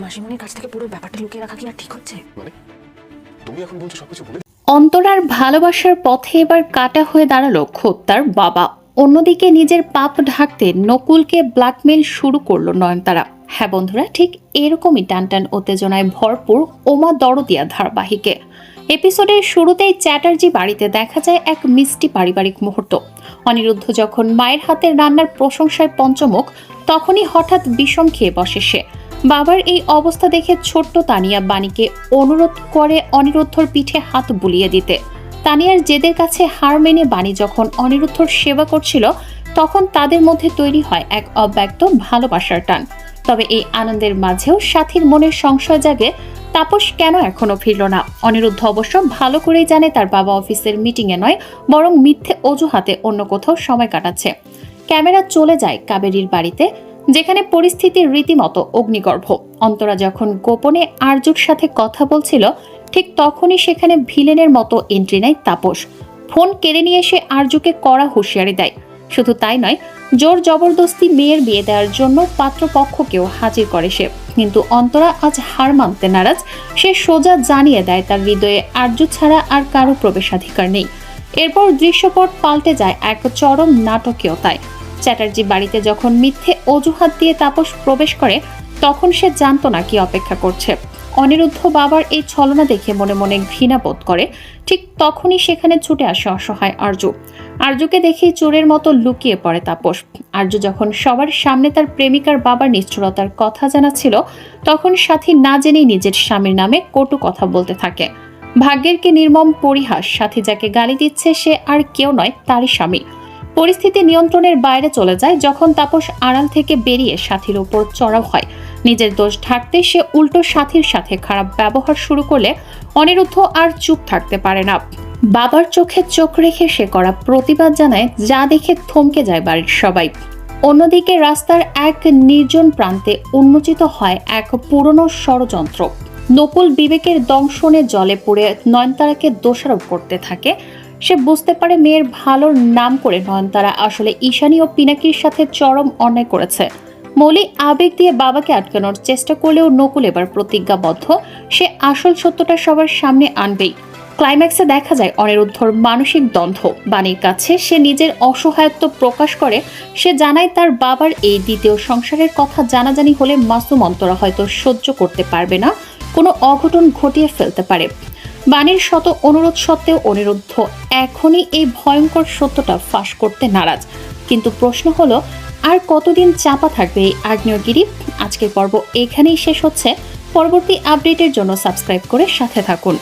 মাসিমণির কাছ থেকে পুরো ব্যাপারটা লুকিয়ে রাখা কি আর ঠিক হচ্ছে? মানে তুমি এখন বলছো সবকিছু বলে অন্তরার ভালোবাসার পথে এবার কাটা হয়ে দাঁড়াল খোদ তার বাবা। অন্যদিকে নিজের পাপ ঢাকতে নকুলকে ব্ল্যাকমেল শুরু করল নয়নতারা। হ্যাঁ বন্ধুরা ঠিক এরকমই টান টান উত্তেজনায় ভরপুর ওমা দরদিয়া ধারাবাহিকে। এপিসোডের শুরুতেই চ্যাটার্জি বাড়িতে দেখা যায় এক মিষ্টি পারিবারিক মুহূর্ত। অনিরুদ্ধ যখন মায়ের হাতের রান্নার প্রশংসায় পঞ্চমুখ তখনই হঠাৎ বিষম খেয়ে বসে সে। বাবার এই অবস্থা দেখে ছোট্ট তানিয়া বাণীকে অনুরোধ করে অনিরুদ্ধর পিঠে হাত বুলিয়ে দিতে। তানিয়ার জেদের কাছে হার মেনে বাণী যখন অনিরুদ্ধর সেবা করছিল, তখন তাদের মধ্যে তৈরি হয় এক অব্যক্ত ভালোবাসার টান। তবে এই আনন্দের মাঝেও সাথীর মনের সংশয় জাগে, তাপস কেন এখনও ফিরল না? অনিরুদ্ধ অবশ্য ভালো করেই জানে তার বাবা অফিসের মিটিংয়ে নয়, বরং মিথ্যে অজুহাতে অন্য কোথাও সময় কাটাচ্ছে। ক্যামেরা চলে যায় কাবেরীর বাড়িতে যেখানে পরিস্থিতি রীতিমতো অগ্নিগর্ভ। অন্তরা যখন গোপনে আরজুর সাথে কথা বলছিল, ঠিক তখনই সেখানে ভিলেনের মতো এন্ট্রি নেয় তাপস। ফোন কেড়ে নিয়ে এসে আরজুকে কড়া হুঁশিয়ারি দেয়। শুধু তাই নয়, জোর জবরদস্তি মেয়ের বিয়ে দেওয়ার জন্য পাত্রপক্ষকেও হাজির করে সে। কিন্তু অন্তরা আজ হার মানতে নারাজ, সে সোজা জানিয়ে দেয় তার হৃদয়ে আর্য ছাড়া আর কারও প্রবেশাধিকার নেই। এরপর দৃশ্যপট পাল্টে যায় এক চরম নাটকীয়তায়। চ্যাটার্জি বাড়িতে যখন মিথ্যে অজুহাত দিয়ে তাপস প্রবেশ করে, তখন সে জানতো না কি অপেক্ষা করছে। অনিরুদ্ধ বাবার এই ছলনা দেখে মনে মনে ঘৃণা বোধ করে। ঠিক তখনই সেখানে ছুটে আসে অসহায় আর্য আর্যকে দেখে চোরের মতো লুকিয়ে পড়ে তাপস। আর্য যখন সবার সামনে তার প্রেমিকার বাবার নিষ্ঠুরতার কথা জানাচ্ছিল, তখন সাথী না জেনেই নিজের স্বামীর নামে কটু কথা বলতে থাকে। ভাগ্যের কি নির্মম পরিহাস, সাথী যাকে গালি দিচ্ছে সে আর কেউ নয়, তারই স্বামী। পরিস্থিতি নিয়ন্ত্রণের বাইরে চলে যায় যখন তাপস আড়াল থেকে বেরিয়ে সাথীর উপর চড়াও হয়। নিজের দোষ ঢাকতে সে উল্টো সাথীর সাথে খারাপ ব্যবহার শুরু করলে অনিরুদ্ধ আর চুপ থাকতে পারে না। বাবার চোখে চোখ রেখে সে করা প্রতিবাদ জানায়, যা দেখে থমকে যায় বাড়ির সবাই। অন্যদিকে রাস্তার এক নির্জন প্রান্তে উন্মোচিত হয় এক পুরনো ষড়যন্ত্র। নকুল বিবেকের দংশনে জলে পড়ে নয়নতারাকে দোষারোপ করতে থাকে সে বুঝতে পারে মেয়ের ভালোর নাম করে নয়নতারা আসলে ঈশানী ও পিনাকির সাথে চরম অন্যায় করেছে। মৌলি আবেগ দিয়ে বাবাকে আটকানোর চেষ্টা করলেও নকুল এবার প্রতিজ্ঞাবদ্ধ। সে আসল সত্যটা সবার সামনে আনবেই। ক্লাইম্যাক্সে দেখা যায় অনিরুদ্ধর মানসিক দ্বন্দ্ব। বাণীর কাছে সে নিজের অসহায়ত্ব প্রকাশ করে। সে জানায় তার বাবার এই দ্বিতীয় সংসারের কথা জানাজানি হলে মাসুম অন্তরা হয়তো সহ্য করতে পারবে না। কোনো অঘটন ঘটিয়ে ফেলতে পারে। বাণীর শত অনুরোধ সত্ত্বেও অনিরুদ্ধ এখনই এই ভয়ঙ্কর সত্যটা ফাঁস করতে নারাজ। কিন্তু প্রশ্ন হলো, আর কতদিন চাপা থাকবে এই আগ্নেয়গিরি? আজকের পর্ব এখানেই শেষ হচ্ছে। পরবর্তী আপডেটের জন্য সাবস্ক্রাইব করে সাথে থাকুন।